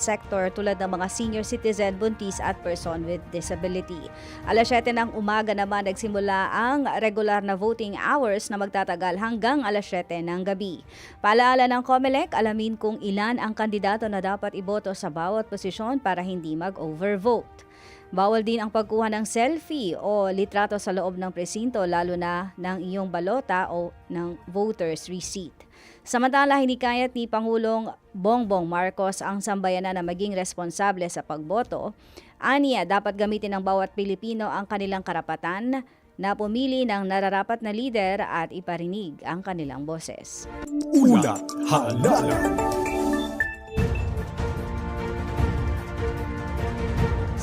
sector tulad ng mga senior citizen, buntis at person with disability. Alas 7 ng umaga naman nagsimula ang regular na voting hours na magtatagal hanggang alas 7 ng gabi. Paalaala ng COMELEC, alamin kung ilan ang kandidato na dapat iboto sa bawat posisyon para hindi mag-overvote. Bawal din ang pagkuha ng selfie o litrato sa loob ng presinto lalo na ng iyong balota o ng voter's receipt. Samantala, hinikayat ni Pangulong Bongbong Marcos ang sambayanan na maging responsable sa pagboto. Aniya, dapat gamitin ng bawat Pilipino ang kanilang karapatan na pumili ng nararapat na lider at iparinig ang kanilang boses. Una halala.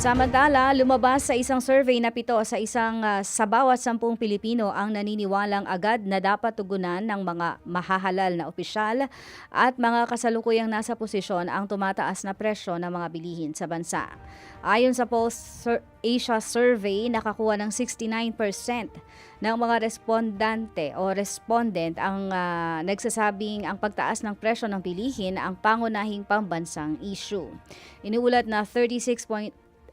Samantala, lumabas sa isang survey na pito sa isang ah, sa bawat sampung Pilipino ang naniniwalang agad na dapat tugunan ng mga mahahalal na opisyal at mga kasalukuyang nasa posisyon ang tumataas na presyo ng mga bilihin sa bansa. Ayon sa Sur- Asia Survey, nakakuha ng 69% ng mga respondente o respondent ang ah, nagsasabing ang pagtaas ng presyo ng bilihin ang pangunahing pambansang issue. Iniulat na 36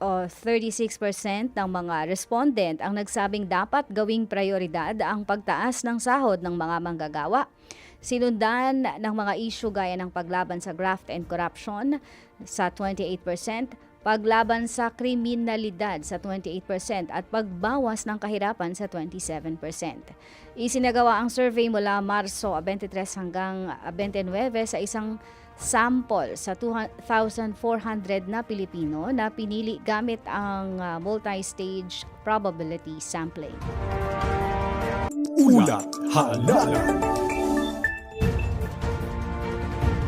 o 36% ng mga respondent ang nagsabing dapat gawing prioridad ang pagtaas ng sahod ng mga manggagawa. Sinundan ng mga issue gaya ng paglaban sa graft and corruption sa 28%, paglaban sa kriminalidad sa 28% at pagbawas ng kahirapan sa 27%. Isinagawa ang survey mula Marso 23 hanggang 29 sa isang sample sa 2,400 na Pilipino na pinili gamit ang ah, multi-stage probability sampling. Una halala.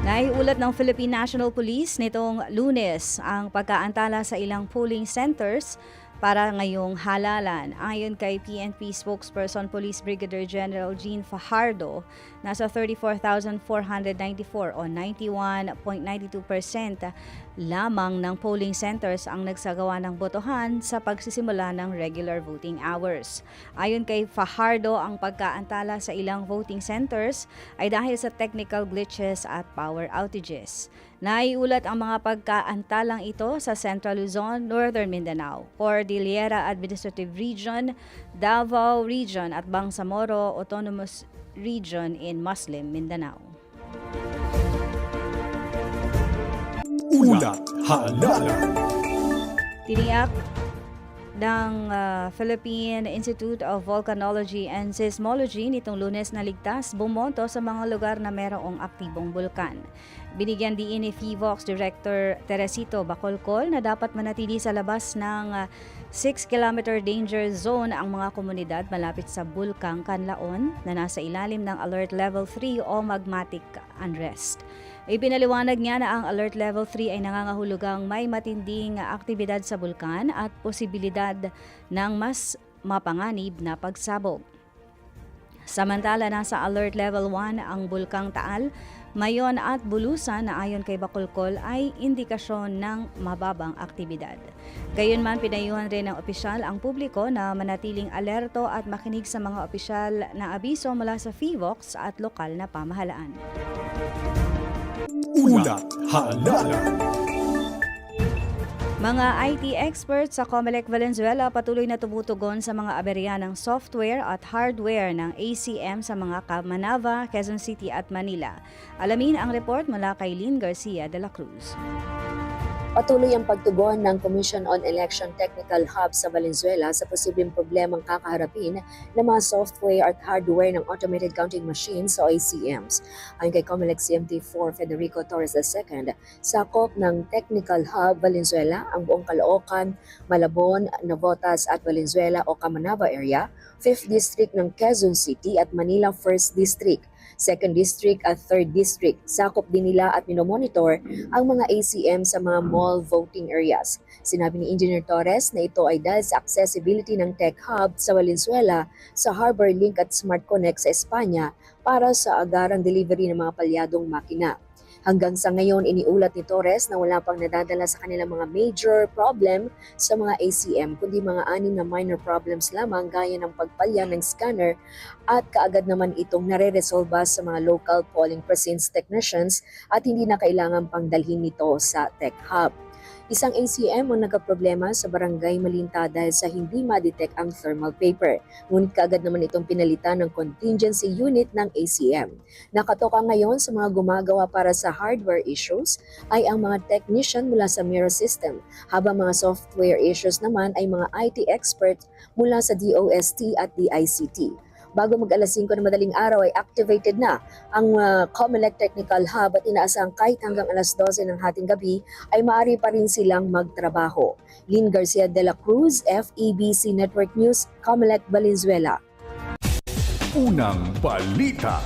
Naiulat ng Philippine National Police nitong lunes ang pagkaantala sa ilang polling centers para ngayong halalan. Ayon kay PNP spokesperson Police Brigadier General Jean Fajardo, nasa 34,494 o 91.92% lamang ng polling centers ang nagsagawa ng botohan sa pagsisimula ng regular voting hours. Ayon kay Fajardo, ang pagkaantala sa ilang voting centers ay dahil sa technical glitches at power outages. Naiulat ang mga pagkaantalang ito sa Central Luzon, Northern Mindanao, Cordillera Administrative Region, Davao Region at Bangsamoro Autonomous Region in Muslim Mindanao. Una halala. Tiniyak ng ah, Philippine Institute of Volcanology and Seismology nitong lunes na ligtas bumoto sa mga lugar na mayroong aktibong bulkan. Binigyan din ni FIVOX Director Teresito Bacolcol na dapat manatili sa labas ng 6-kilometer danger zone ang mga komunidad malapit sa Bulkang Kanlaon na nasa ilalim ng Alert Level 3 o Magmatic Unrest. Ipinaliwanag niya na ang Alert Level 3 ay nangangahulugang may matinding aktibidad sa bulkan at posibilidad ng mas mapanganib na pagsabog. Samantala nasa Alert Level 1 ang Bulkang Taal, Mayon at Bulusan na ayon kay Bacolcol ay indikasyon ng mababang aktibidad. Gayunman pinayuhan rin ng opisyal ang publiko na manatiling alerto at makinig sa mga opisyal na abiso mula sa FIVOX at lokal na pamahalaan. Una halala. Mga IT experts sa Comelec Valenzuela patuloy na tumutugon sa mga aberya ng software at hardware ng ACM sa mga Kamanava, Quezon City at Manila. Alamin ang report mula kay Lynn Garcia de la Cruz. Patuloy ang pagtugon ng Commission on Election Technical Hub sa Valenzuela sa posibleng problemang kakaharapin ng mga software at hardware ng Automated Counting Machines o ACMs. Ayon kay COMELEC CMT4 Federico Torres II, sakop ng Technical Hub Valenzuela ang buong Caloocan, Malabon, Navotas at Valenzuela o Camanava area, 5th District ng Quezon City at Manila 1st District. 2nd District at 3rd District. Sakop din nila at minomonitor ang mga ACM sa mga mall voting areas. Sinabi ni Engineer Torres na ito ay dahil sa accessibility ng Tech Hub sa Valenzuela, sa Harbor Link at Smart Connect sa Espanya para sa agarang delivery ng mga palyadong makina. Hanggang sa ngayon, iniulat ni Torres na wala pang nadadala sa kanilang mga major problem sa mga ACM, kundi mga anim na minor problems lamang gaya ng pagpalya ng scanner at kaagad naman itong nare-resolva sa mga local polling precincts technicians at hindi na kailangan pang dalhin nito sa Tech Hub. Isang ACM ang nagkaproblema sa barangay Malinta dahil sa hindi ma-detect ang thermal paper. Ngunit kaagad naman itong pinalitan ng contingency unit ng ACM. Nakatoka ngayon sa mga gumagawa para sa hardware issues ay ang mga technician mula sa Miro System, habang mga software issues naman ay mga IT expert mula sa DOST at DICT. Bago mag alas 5 na madaling araw ay activated na ang uh, Comelec Technical Hub at inaasang kahit hanggang alas 12 ng hating gabi ay maaari pa rin silang magtrabaho. Lynn Garcia de la Cruz, FEBC Network News, Comelec Valenzuela. Unang balita.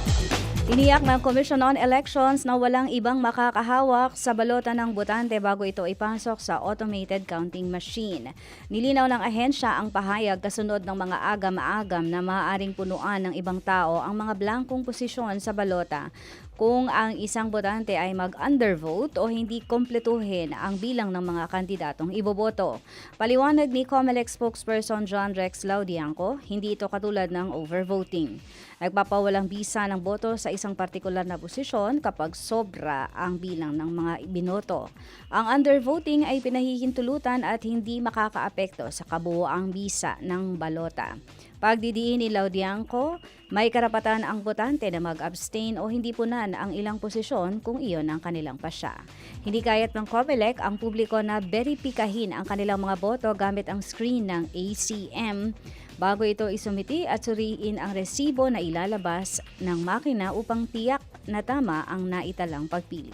Tiniyak ng Commission on Elections na walang ibang makakahawak sa balota ng botante bago ito ipasok sa automated counting machine. Nilinaw ng ahensya ang pahayag kasunod ng mga agam-agam na maaaring punuan ng ibang tao ang mga blankong posisyon sa balota kung ang isang botante ay mag-undervote o hindi kompletuhin ang bilang ng mga kandidatong iboboto. Paliwanag ni COMELEC spokesperson John Rex Laudianco, hindi ito katulad ng overvoting. Nagpapawalang bisa ng boto sa isang partikular na posisyon kapag sobra ang bilang ng mga binoto. Ang undervoting ay pinahihintulutan at hindi makakaapekto sa kabuoang bisa ng balota. Pagdidiin ni Laudianco, may karapatan ang botante na mag-abstain o hindi punan ang ilang posisyon kung iyon ang kanilang pasya. Hindi kayat ng COMELEC ang publiko na beripikahin ang kanilang mga boto gamit ang screen ng ACM bago ito isumiti at suriin ang resibo na ilalabas ng makina upang tiyak na tama ang naitalang pagpili.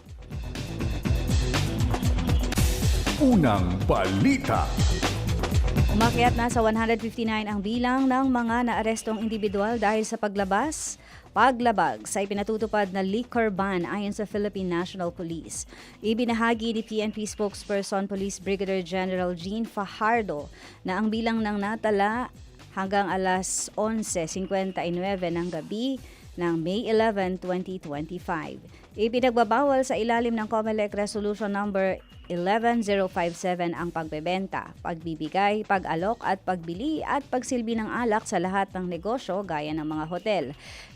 Unang balita. Umakyat na sa 159 ang bilang ng mga naarestong individual dahil sa paglabas, paglabag sa ipinatutupad na liquor ban ayon sa Philippine National Police. Ibinahagi ni PNP spokesperson Police Brigadier General Jean Fajardo na ang bilang ng natala hanggang alas 11.59 ng gabi ng May 11, 2025. Ipinagbabawal sa ilalim ng COMELEC Resolution Number 11057 ang pagbebenta, pagbibigay, pag-alok at pagbili at pagsilbi ng alak sa lahat ng negosyo gaya ng mga hotel,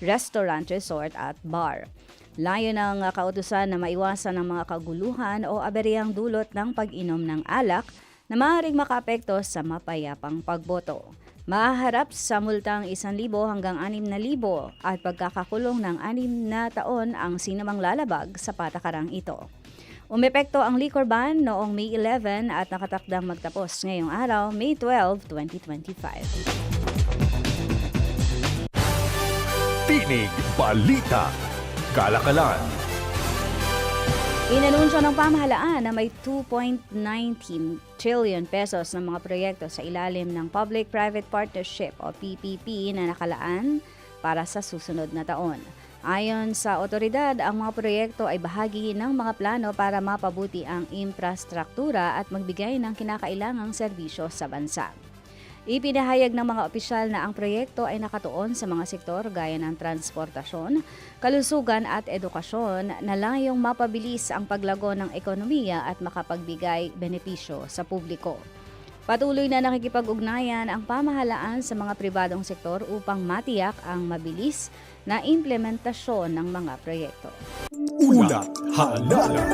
restaurant, resort at bar. Layo ng kautusan na maiwasan ang mga kaguluhan o aberiyang dulot ng pag-inom ng alak na maaaring makaapekto sa mapayapang pagboto. Mahaharap sa multang 1,000 hanggang 6,000 at pagkakakulong ng 6 na taon ang sinamang lalabag sa patakarang ito. Umepekto ang liquor ban noong May 11 at nakatakdang magtapos ngayong araw, May 12, 2025. Tinig balita. Kalakalan. Inanunsyo ng pamahalaan na may 2.19 trillion pesos ng mga proyekto sa ilalim ng Public-Private Partnership o PPP na nakalaan para sa susunod na taon. Ayon sa otoridad, ang mga proyekto ay bahagi ng mga plano para mapabuti ang infrastruktura at magbigay ng kinakailangang serbisyo sa bansa. Ipinahayag ng mga opisyal na ang proyekto ay nakatuon sa mga sektor gaya ng transportasyon, kalusugan at edukasyon na layong mapabilis ang paglago ng ekonomiya at makapagbigay benepisyo sa publiko. Patuloy na nakikipag-ugnayan ang pamahalaan sa mga pribadong sektor upang matiyak ang mabilis na implementasyon ng mga proyekto. Una halala.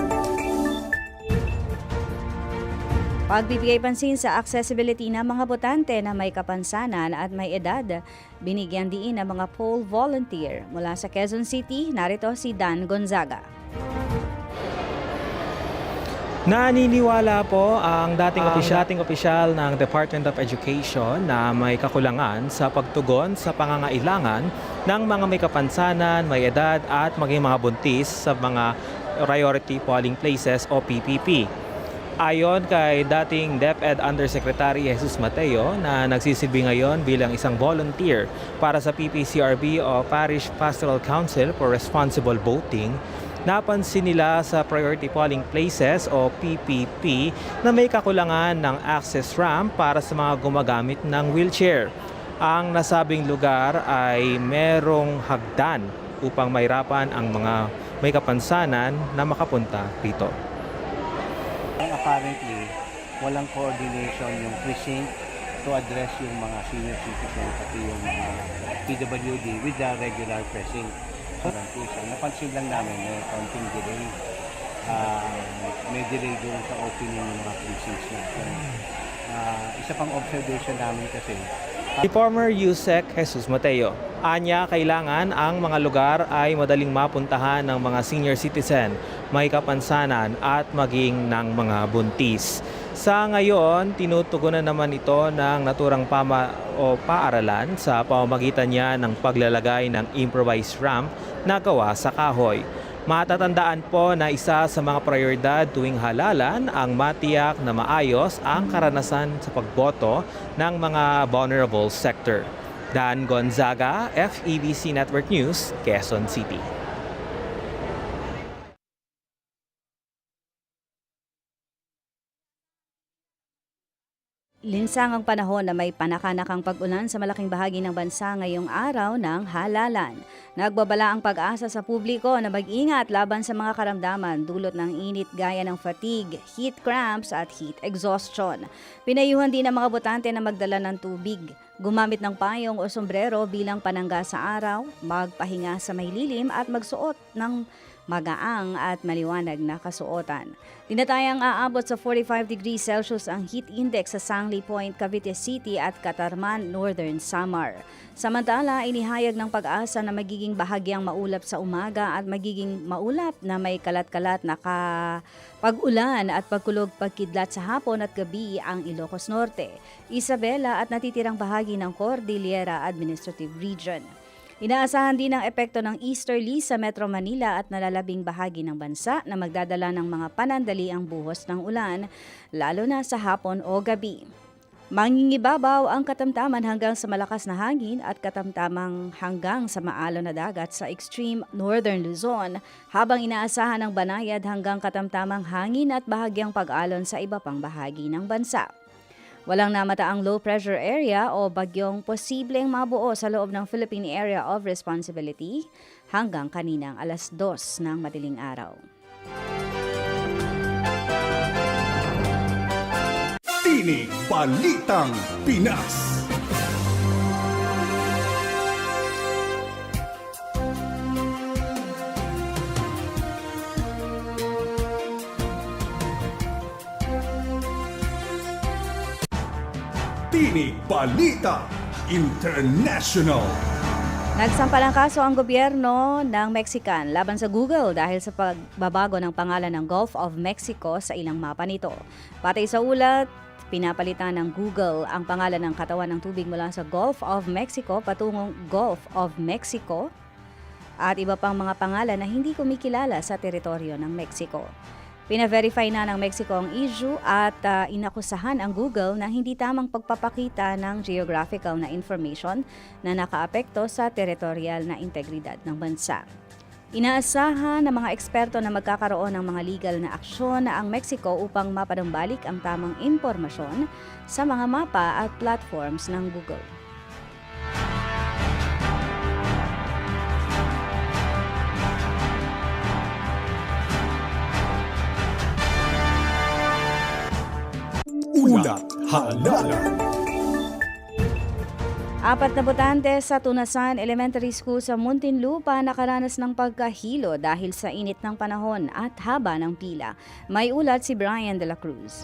Pagbibigay pansin sa accessibility ng mga botante na may kapansanan at may edad, binigyan diin ng mga poll volunteer. Mula sa Quezon City, narito si Dan Gonzaga. Naniniwala po ang dating opisyal, dating opisyal ng Department of Education na may kakulangan sa pagtugon sa pangangailangan ng mga may kapansanan, may edad at maging mga buntis sa mga priority polling places o PPP. Ayon kay dating DepEd Undersecretary Jesus Mateo na nagsisilbi ngayon bilang isang volunteer para sa PPCRB o Parish Pastoral Council for Responsible Voting, napansin nila sa priority polling places o PPP na may kakulangan ng access ramp para sa mga gumagamit ng wheelchair. Ang nasabing lugar ay merong hagdan upang mahirapan ang mga may kapansanan na makapunta rito. And apparently, walang coordination yung precinct to address yung mga senior citizen pati yung mga PWD with the regular precinct. So, napansin lang namin may konting delay. Ah, may delay doon sa opening ng mga precincts natin. Ah, isa pang observation namin kasi, Si former USEC Jesus Mateo, anya kailangan ang mga lugar ay madaling mapuntahan ng mga senior citizen, may kapansanan at maging ng mga buntis. Sa ngayon, tinutugunan naman ito ng naturang pama o paaralan sa pamamagitan niya ng paglalagay ng improvised ramp na gawa sa kahoy. Matatandaan po na isa sa mga prioridad tuwing halalan ang matiyak na maayos ang karanasan sa pagboto ng mga vulnerable sector. Dan Gonzaga, FEBC Network News, Quezon City. Linsang ang panahon na may panakanakang pag-ulan sa malaking bahagi ng bansa ngayong araw ng halalan. Nagbabala ang pag-asa sa publiko na mag-ingat laban sa mga karamdaman dulot ng init gaya ng fatigue, heat cramps at heat exhaustion. Pinayuhan din ang mga botante na magdala ng tubig, gumamit ng payong o sombrero bilang panangga sa araw, magpahinga sa may lilim at magsuot ng magaang at maliwanag na kasuotan. Tinatayang aabot sa 45 degrees Celsius ang heat index sa Sangley Point, Cavite City at Catarman, Northern Samar. Samantala, inihayag ng pag-asa na magiging bahagyang maulap sa umaga at magiging maulap na may kalat-kalat na ka pag-ulan at pagkulog pagkidlat sa hapon at gabi ang Ilocos Norte, Isabela at natitirang bahagi ng Cordillera Administrative Region. Inaasahan din ang epekto ng easterly sa Metro Manila at nalalabing bahagi ng bansa na magdadala ng mga panandali ang buhos ng ulan, lalo na sa hapon o gabi. Mangingibabaw ang katamtaman hanggang sa malakas na hangin at katamtamang hanggang sa maalon na dagat sa extreme northern Luzon, habang inaasahan ng banayad hanggang katamtamang hangin at bahagyang pag-alon sa iba pang bahagi ng bansa. Walang namataang low pressure area o bagyong posibleng mabuo sa loob ng Philippine Area of Responsibility hanggang kaninang alas 2 ng madaling araw. Tinig Balitang Pinas. Tinig Balita International. Nagsampa ng kaso ang gobyerno ng Mexican laban sa Google dahil sa pagbabago ng pangalan ng Gulf of Mexico sa ilang mapa nito. Patay sa ulat, pinapalitan ng Google ang pangalan ng katawan ng tubig mula sa Gulf of Mexico patungong Gulf of Mexico at iba pang mga pangalan na hindi kumikilala sa teritoryo ng Mexico. Pina-verify na ng Mexico ang issue at ah, inakusahan ang Google na hindi tamang pagpapakita ng geographical na information na nakaapekto sa teritorial na integridad ng bansa. Inaasahan ng mga eksperto na magkakaroon ng mga legal na aksyon na ang Mexico upang mapanumbalik ang tamang impormasyon sa mga mapa at platforms ng Google. Ulat Halala. Apat na botante sa Tunasan Elementary School sa Muntinlupa nakaranas ng pagkahilo dahil sa init ng panahon at haba ng pila. May ulat si Brian de la Cruz.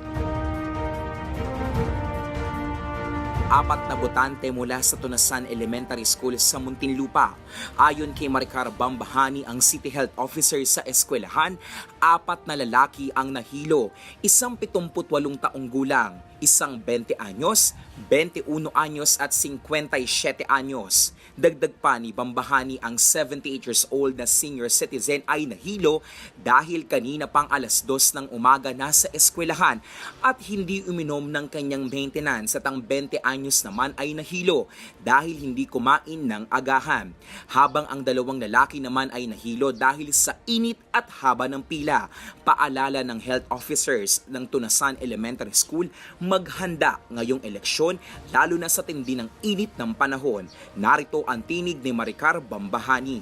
Apat na botante mula sa Tunasan Elementary School sa Muntinlupa. Ayon kay Maricar Bambahani, ang City Health Officer sa eskwelahan, apat na lalaki ang nahilo, isang 78 taong gulang, isang 20 anyos, 21 anyos at 57 anyos. Dagdag pa ni Bambahani ang 78 years old na senior citizen ay nahilo dahil kanina pang alas 2 ng umaga nasa eskwelahan at hindi uminom ng kanyang maintenance at ang 20 anyos naman ay nahilo dahil hindi kumain ng agahan. Habang ang dalawang lalaki naman ay nahilo dahil sa init at haba ng pila. Paalala ng health officers ng Tunasan Elementary School maghanda ngayong eleksyon lalo na sa tindi ng init ng panahon. Narito ang tinig ni Maricar Bambahani.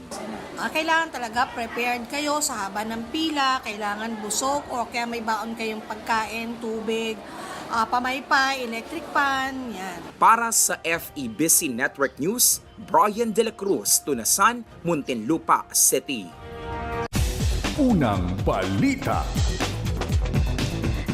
Ah, kailangan talaga prepared kayo sa haba ng pila, kailangan busog o kaya may baon kayong pagkain, tubig, ah, pamaypay, electric pan, yan. Para sa FEBC Network News, Brian De La Cruz, Tunasan, Muntinlupa City. Unang balita.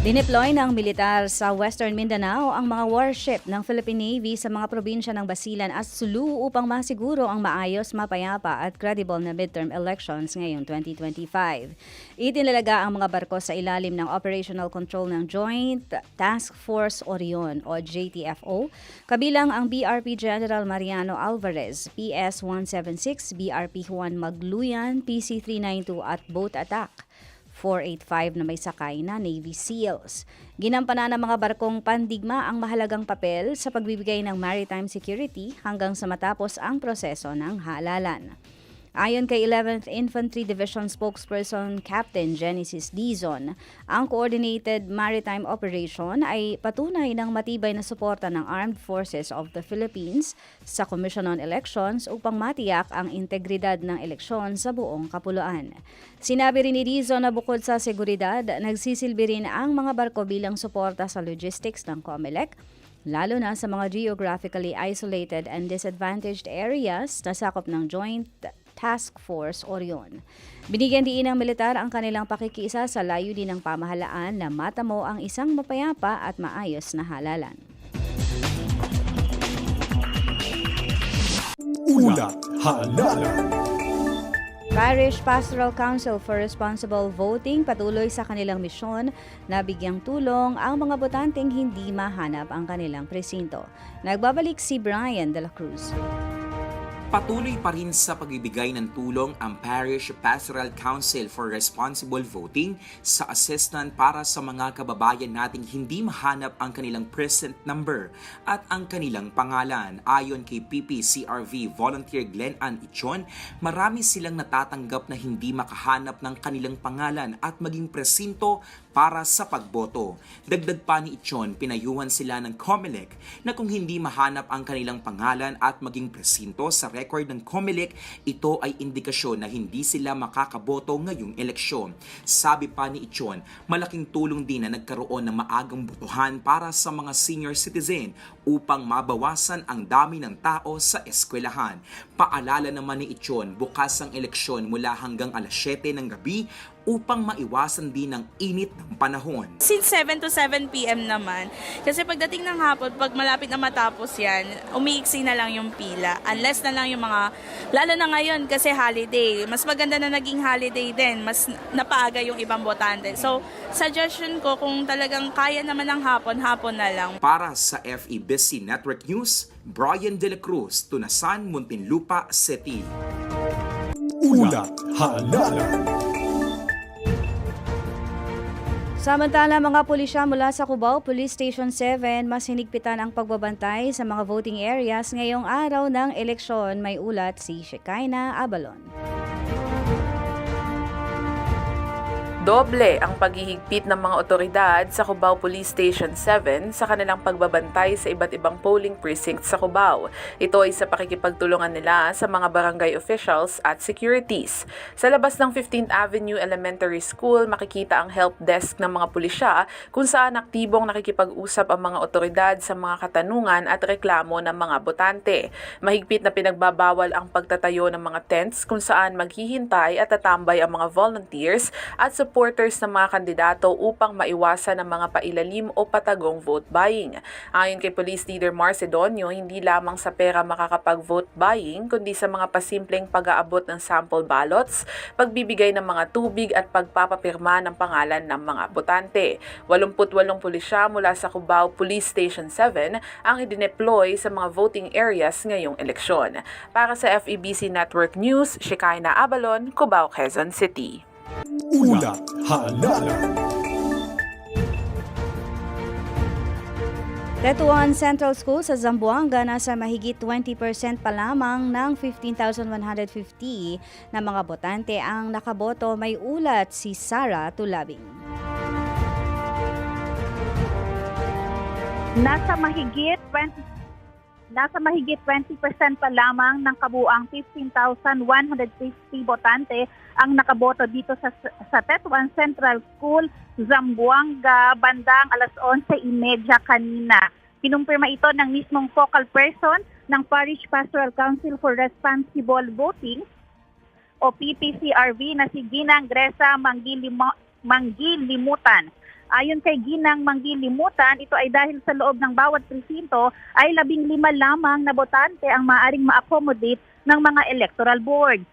Dineploy ng militar sa Western Mindanao ang mga warship ng Philippine Navy sa mga probinsya ng Basilan at Sulu upang masiguro ang maayos, mapayapa at credible na midterm elections ngayong 2025. Itinalaga ang mga barko sa ilalim ng operational control ng Joint Task Force Orion o JTFO, kabilang ang BRP General Mariano Alvarez, PS-176, BRP Juan Magluyan, PC-392 at Boat Attack. 485 na may sakay na Navy SEALs. Ginampanan ng mga barkong pandigma ang mahalagang papel sa pagbibigay ng maritime security hanggang sa matapos ang proseso ng halalan. Ayon kay 11th Infantry Division spokesperson Captain Genesis Dizon, ang Coordinated Maritime Operation ay patunay ng matibay na suporta ng Armed Forces of the Philippines sa Commission on Elections upang matiyak ang integridad ng eleksyon sa buong kapuluan. Sinabi rin ni Dizon na bukod sa seguridad, nagsisilbi rin ang mga barko bilang suporta sa logistics ng COMELEC lalo na sa mga geographically isolated and disadvantaged areas na sakop ng Joint Task Force Orion. Binigyan diin ng militar ang kanilang pakikiisa sa layunin ng pamahalaan na matamo ang isang mapayapa at maayos na halalan. Ulat halalan. Parish Pastoral Council for Responsible Voting patuloy sa kanilang misyon na bigyang tulong ang mga botanteng hindi mahanap ang kanilang presinto. Nagbabalik si Brian de la Cruz. Patuloy pa rin sa pagbibigay ng tulong ang Parish Pastoral Council for Responsible Voting sa assistant para sa mga kababayan nating hindi mahanap ang kanilang present number at ang kanilang pangalan. Ayon kay PPCRV volunteer Glenn Ann Ichon, marami silang natatanggap na hindi makahanap ng kanilang pangalan at maging presinto para sa pagboto. Dagdag pa ni Ichon, pinayuhan sila ng COMELEC na kung hindi mahanap ang kanilang pangalan at maging presinto sa record ng COMELEC, ito ay indikasyon na hindi sila makakaboto ngayong eleksyon. Sabi pa ni Ichon, malaking tulong din na nagkaroon ng maagang botohan para sa mga senior citizen upang mabawasan ang dami ng tao sa eskwelahan. Paalala naman ni Ichon, bukas ang eleksyon mula hanggang alas 7 ng gabi upang maiwasan din ang init ng panahon. Since 7 to 7 p.m. naman. Kasi pagdating ng hapon, pag malapit na matapos yan, umiiksi na lang yung pila. Unless na lang yung mga, lalo na ngayon kasi holiday. Mas maganda na naging holiday din. Mas napaaga yung ibang botante. So, suggestion ko kung talagang kaya naman ng hapon, hapon na lang. Para sa FEBC Network News, Brian De La Cruz, Tunasan, Muntinlupa City. Ulat halalan. Samantala, mga pulisya mula sa Cubao Police Station 7 mas hinigpitan ang pagbabantay sa mga voting areas ngayong araw ng eleksyon. May ulat si Shekinah Abalon. Doble ang paghihigpit ng mga otoridad sa Cubao Police Station 7 sa kanilang pagbabantay sa iba't ibang polling precincts sa Cubao. Ito ay sa pakikipagtulungan nila sa mga barangay officials at securities. Sa labas ng 15th Avenue Elementary School, makikita ang help desk ng mga pulisya kung saan aktibong nakikipag-usap ang mga otoridad sa mga katanungan at reklamo ng mga botante. Mahigpit na pinagbabawal ang pagtatayo ng mga tents kung saan maghihintay at tatambay ang mga volunteers at supporters ng mga kandidato upang maiwasan ang mga pailalim o patagong vote buying. Ayon kay Police Leader Marcedonio, hindi lamang sa pera makakapag-vote buying kundi sa mga pasimpleng pag-aabot ng sample ballots, pagbibigay ng mga tubig at pagpapapirma ng pangalan ng mga botante. 88 pulisya mula sa Cubao Police Station 7 ang idineploy sa mga voting areas ngayong eleksyon. Para sa FEBC Network News, Shekinah Abalon, Cubao, Quezon City. Ulat halalan. Tetuan Central School sa Zamboanga nasa mahigit 20% pa lamang ng 15,150 na mga botante ang nakaboto. May ulat si Sara Tulabing. Nasa mahigit 20 Nasa mahigit 20% pa lamang ng kabuang 15,150 botante ang nakaboto dito sa sa Tetuan Central School, Zamboanga, bandang alas 11.30 kanina. Kinumpirma ito ng mismong focal person ng Parish Pastoral Council for Responsible Voting o PPCRV na si Ginang Gresa Manggilimutan. Ayon kay Ginang Manggilimutan, ito ay dahil sa loob ng bawat presinto ay labing lima lamang na botante ang maaring ma-accommodate ng mga electoral board.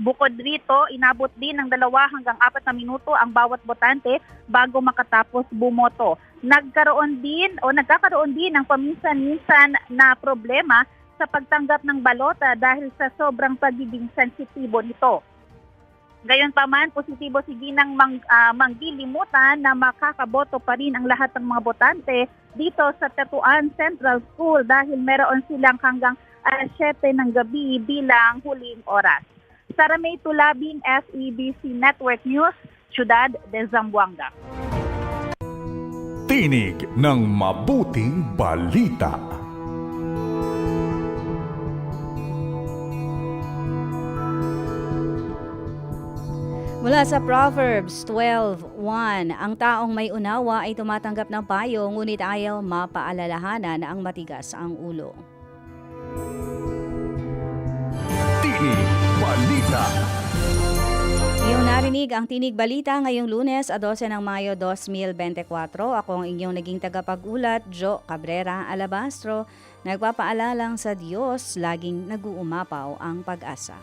Bukod rito, inabot din ng dalawa hanggang apat na minuto ang bawat botante bago makatapos bumoto. Nagkaroon din o nagkakaroon din ng paminsan-minsan na problema sa pagtanggap ng balota dahil sa sobrang pagiging sensitibo nito. Gayunpaman, positibo si Ginang Mang, ah, Manggilimutan na makakaboto pa rin ang lahat ng mga botante dito sa Tetuan Central School dahil meron silang hanggang alas 7 ng gabi bilang huling oras. Sara May Tulabing, FEBC Network News, Ciudad de Zamboanga. Tinig ng mabuting balita. Mula sa Proverbs 12.1, ang taong may unawa ay tumatanggap ng payo ngunit ayaw mapaalalahanan ang matigas ang ulo. Tinig balita. Iyong narinig ang Tinig Balita ngayong lunes, a 12 ng Mayo 2024. Ako ang inyong naging tagapag-ulat, Jo Cabrera Alabastro. Nagpapaalalang sa Diyos, laging nag-uumapaw ang pag-asa.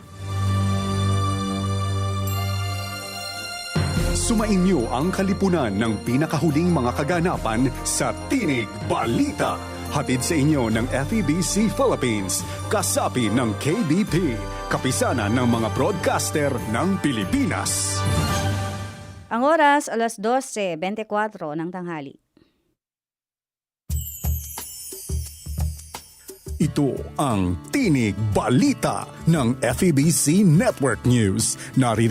Sumainyo ang kalipunan ng pinakahuling mga kaganapan sa Tinig Balita. Hatid sa inyo ng FEBC Philippines, kasapi ng KBP, kapisanan ng mga broadcaster ng Pilipinas. Ang oras, alas 12.24 ng tanghali. Ito ang Tinig Balita ng FEBC Network News. Naririnig